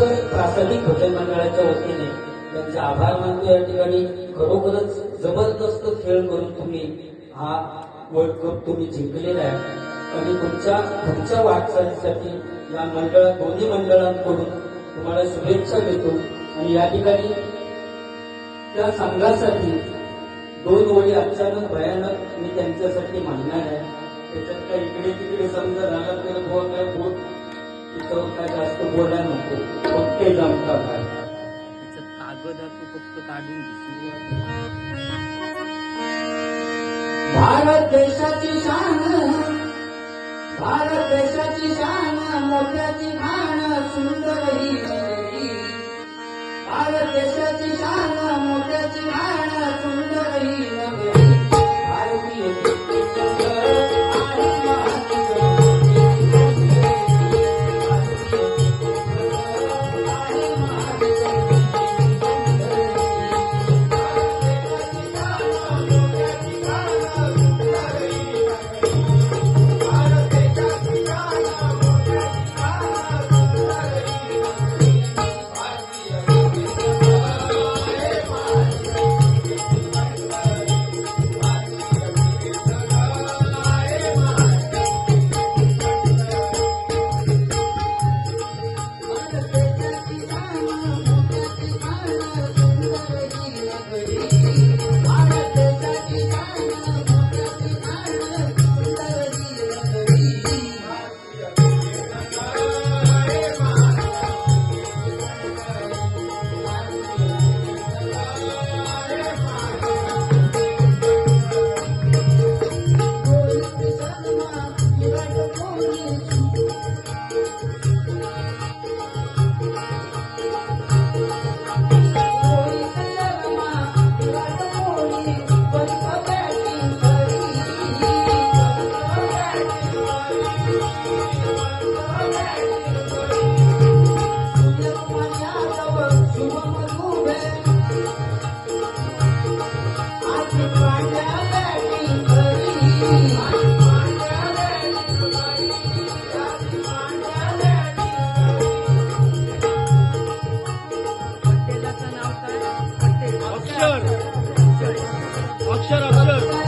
सिद्धेश्वर प्रासादिक भजन मंडळाच्या वतीने त्यांचे आभार मानतो. या ठिकाणी खरोखरच जबरदस्त खेळ करून तुम्ही हा वर्ल्ड कप तुम्ही जिंकलेला आहे. आणि तुमच्या पुढच्या वाटचालीसाठी या मंडळ दोन्ही मंडळांकडून तुम्हाला शुभेच्छा देतो. आणि या ठिकाणी त्या संघासाठी दोन ओळी अचानक भयानक मी त्यांच्यासाठी मांडणार आहे. त्याच्यात काय इकडे तिकडे समजा झाला तर बुवा काय बोट तिथं काय जास्त बोलायला पदार्थ फक्त काढून भारत देशाची शान भारत देशाची शान मोठ्याची घाण सुंदर ही भारत देशाची शान अक्षर अक्षर